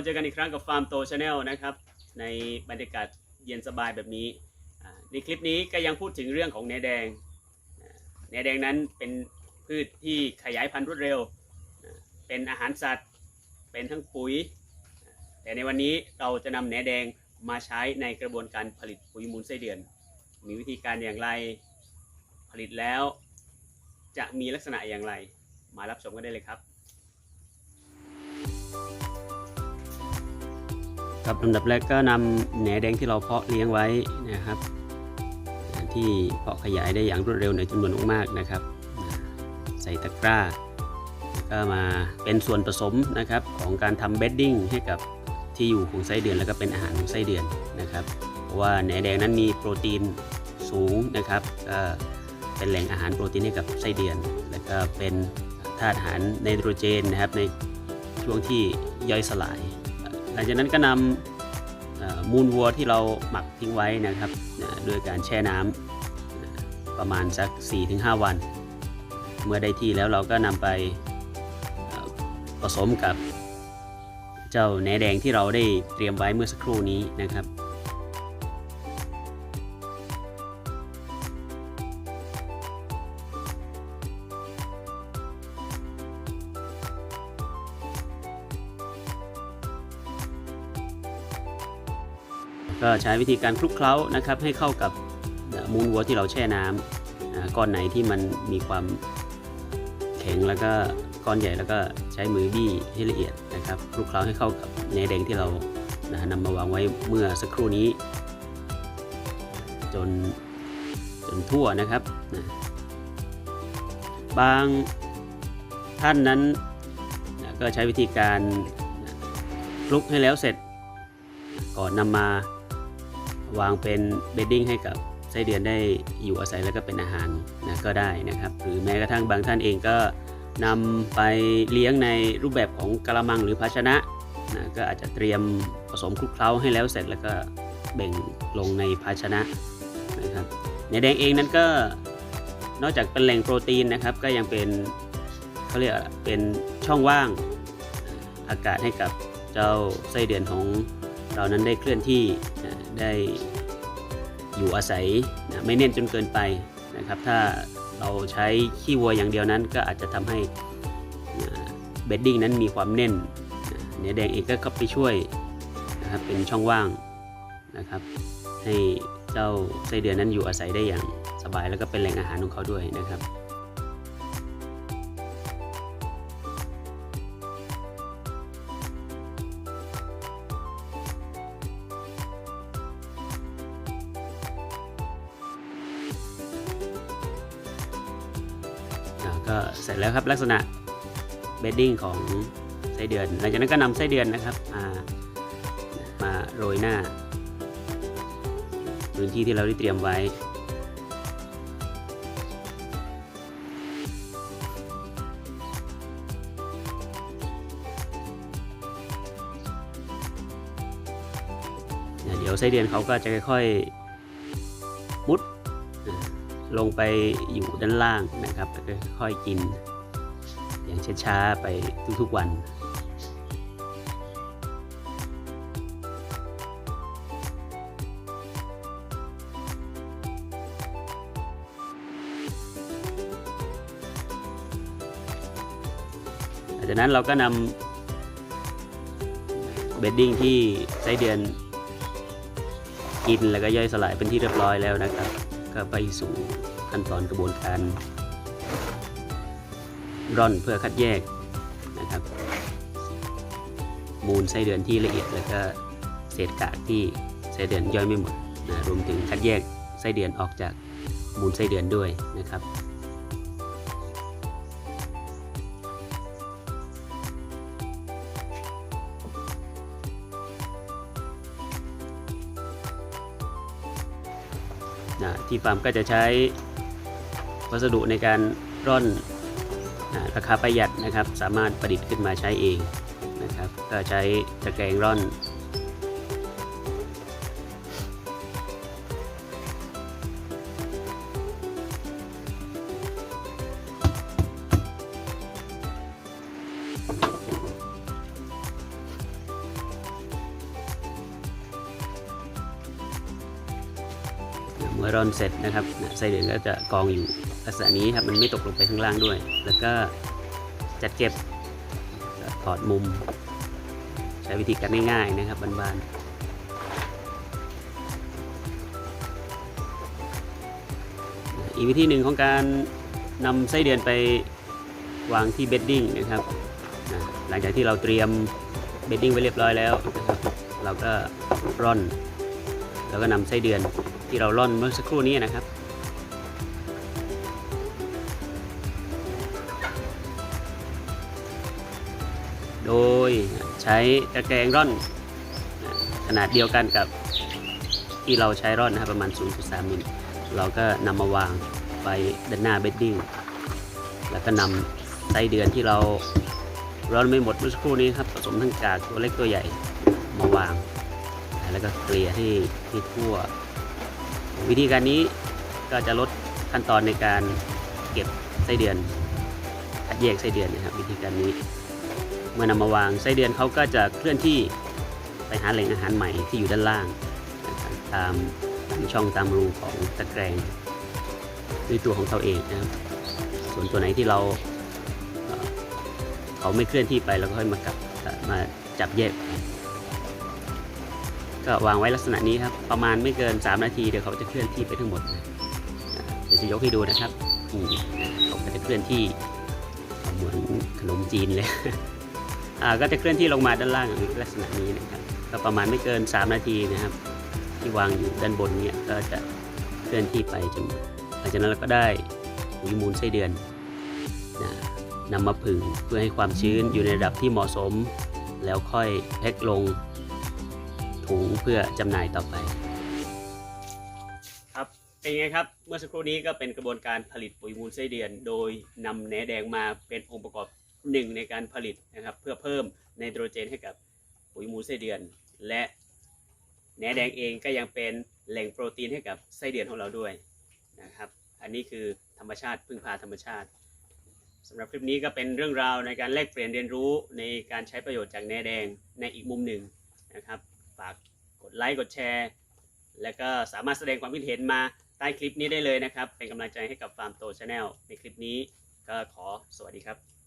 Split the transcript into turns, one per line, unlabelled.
มาเจอกันอีกครั้งกับฟาร์มโตชาแนลนะครับ ในบรรยากาศเย็นสบายแบบนี้ ในคลิปนี้ก็ยังพูดถึงเรื่องของแหนแดงแหนแดงนั้นเป็นพืชที่ขยายพันธุ์รวดเร็ว เป็นอาหารสัตว์ เป็นทั้งปุ๋ย แต่ในวันนี้เราจะนำแหนแดงมาใช้ในกระบวนการผลิตปุ๋ยมูลไส้เดือน มีวิธีการอย่างไร ผลิตแล้วจะมีลักษณะอย่างไร มารับชมกันได้เลยครับ ครับลำดับแรกก็นำแหนแดงที่เราเพาะเลี้ยงไว้นะครับ ที่เพาะขยายได้อย่างรวดเร็วในจำนวนมากๆนะครับ ใส่ตะกร้า ก็มาเป็นส่วนผสมนะครับของการทำเบดดิ้งให้กับที่อยู่ของไส้เดือนแล้วก็เป็นอาหารของไส้เดือนนะครับ เพราะว่าแหนแดงนั้นมีโปรตีนสูงนะครับก็เป็นแหล่งอาหารโปรตีนให้กับไส้เดือน แล้วก็เป็นธาตุอาหารไนโตรเจนนะครับในช่วงที่ย่อยสลาย ลังจากนั้นก็นำมูลวัวที่เราหมักทิ้งไว้นะครับด้วยการแช่น้ำประมาณสัก 4-5 วัน เมื่อได้ที่แล้วเราก็นำไปผสมกับเจ้าแหนแดงที่เราได้เตรียมไว้เมื่อสักครู่นี้นะครับ ก็ใช้วิธีการคลุกเคล้านะครับให้เข้ากับมูลวัวที่เราแช่น้ำอ่าก้อนไหนที่มันมีความแข็งแล้วก็ก้อนใหญ่แล้วก็ใช้มือบี้ให้ละเอียดนะครับคลุกเคล้าให้เข้ากับเนยแดงที่เรานะนำมาวางไว้เมื่อสักครู่นี้ จนจนทั่วนะครับนะบางท่านนั้นนะก็ใช้วิธีการคลุกให้แล้วเสร็จก่อนนำมา วางเป็นเบดดิ้งให้กับไส้เดือนได้อยู่อาศัยแล้วก็เป็นอาหารนะก็ได้นะครับ หรือแม้กระทั่งบางท่านเองก็นำไปเลี้ยงในรูปแบบของกระมังหรือภาชนะนะก็อาจจะเตรียมผสมคลุกเคล้าให้แล้วเสร็จแล้วก็แบ่งลงในภาชนะนะครับในแดงเองนั้นก็นอกจากเป็นแหล่งโปรตีนนะครับ ก็ยังเป็นเขาเรียกเป็นช่องว่างอากาศให้กับเจ้าไส้เดือนของเรานั้นได้เคลื่อนที่นะ ได้อยู่อาศัยนะไม่เน้นจนเกินไปนะครับ ถ้าเราใช้ขี้วัวอย่างเดียวนั้นก็อาจจะทำให้เบดดิ้งนั้นมีความแน่นนะเนื้อแดงเองก็ไปช่วยนะครับเป็นช่องว่างนะครับ ให้เจ้าไส้เดือนนั้นอยู่อาศัยได้อย่างสบายแล้วก็เป็นแหล่งอาหารของเขาด้วยนะครับ ก็เสร็จแล้วครับลักษณะเบดดิ้งของไส้เดือน หลังจากนั้นก็นำไส้เดือนนะครับมามาโรยหน้า พื้นที่ที่เราได้เตรียมไว้เดี๋ยวไส้เดือนเขาก็จะค่อยๆ ลงไปอยู่ด้านล่างนะครับแล้วก็ค่อยกิน อย่างช้าๆไปทุกๆวันจากนั้นเราก็นำเบดดิ้งที่ไส้เดือนกินแล้วก็ย่อยสลายเป็นที่เรียบร้อยแล้วนะครับ ก็ไปสู่ขั้นตอนกระบวนการร่อนเพื่อคัดแยกนะครับมูลไส้เดือนที่ละเอียดแล้วก็เศษกากที่ไส้เดือนย่อยไม่หมดนะรวมถึงคัดแยกไส้เดือนออกจากมูลไส้เดือนด้วยนะครับ นะที่ฟาร์มก็จะใช้วัสดุในการร่อนนะราคาประหยัดนะครับ สามารถประดิษฐ์ขึ้นมาใช้เองนะครับ ก็ใช้ตะแกรงร่อนน เมื่อร่อนเสร็จนะครับไส้เดือนก็จะกองอยู่ลักษณะนี้ครับมันไม่ตกลงไปข้างล่างด้วย แล้วก็จัดเก็บถอดมุม ใช้วิธีการง่ายๆนะครับบานๆอีกวิธีหนึ่งของการนำไส้เดือนไปวางที่เบดดิ้งนะครับหลังจากที่เราเตรียมเบดดิ้งไว้เรียบร้อยแล้วนะครับเราก็ร่อน แล้วก็นำไส้เดือน ที่เราร่อนเมื่อสักครู่นี้นะครับ โดยใช้ตะแกรงร่อนขนาดเดียวกันกับที่เราใช้ร่อนนะครับประมาณ 0.3มิลเราก็นำมาวางไปด้านหน้าเบดดิ้งแล้วก็นำไส้เดือนที่เราร่อนไม่หมดเมื่อสักครู่นี้ครับผสมทั้งกากตัวเล็กตัวใหญ่มาวาง แล้วก็เกลี่ยให้ให้ทั่ว วิธีการนี้ก็จะลดขั้นตอนในการเก็บไส้เดือนคัดแยกไส้เดือนนะครับ วิธีการนี้ เมื่อนำมาวางไส้เดือนเขาก็จะเคลื่อนที่ไปหาแหล่งอาหารใหม่ที่อยู่ด้านล่าง ตามตามช่องตามรูของตะแกรงด้วยตัวของเขาเองนะครับ ส่วนตัวไหนที่เราเขาไม่เคลื่อนที่ไปเราก็ค่อยมากับมาจับแยก ก็วางไว้ลักษณะนี้ครับ ประมาณไม่เกิน 3 นาทีเดี๋ยวเขาจะเคลื่อนที่ไปทั้งหมดเดี๋ยวจะยกให้ดูนะครับนี่เขาก็จะเคลื่อนที่เหมือนขนมจีนเลยอ่าก็จะเคลื่อนที่ลงมาด้านล่างลักษณะนี้นะครับก็ประมาณไม่เกิน 3 นาทีนะครับ ที่วางอยู่ด้านบนเนี่ยก็จะเคลื่อนที่ไปจนหมดหลังจากนั้นเราก็ได้ปุ๋ยมูลไส้เดือนนะนำมาผึ่งเพื่อให้ความชื้นอยู่ในระดับที่เหมาะสม แล้วค่อยแพ็คลง ถุงเพื่อจำหน่ายต่อไป ครับเป็นไงครับเมื่อสักครู่นี้ก็เป็นกระบวนการผลิตปุ๋ยมูลไส้เดือน โดยนำแหนแดงมาเป็นองค์ประกอบหนึ่งในการผลิตนะครับ เพื่อเพิ่มไนโตรเจนให้กับปุ๋ยมูลไส้เดือน และแหนแดงเองก็ยังเป็นแหล่งโปรตีนให้กับไส้เดือนของเราด้วยนะครับ อันนี้คือธรรมชาติพึ่งพาธรรมชาติสำหรับคลิปนี้ก็เป็นเรื่องราวในการแลกเปลี่ยนเรียนรู้ในการใช้ประโยชน์จากแหนแดงในอีกมุมหนึ่งนะครับ ดไลค์กดแชร์ แล้วก็สามารถแสดงความคิดเห็นมาใต้คลิปนี้ได้เลยนะครับ เป็นกำลังใจให้กับฟาร์มโตชาแนลในคลิปนี้ก็ขอสวัสดีครับ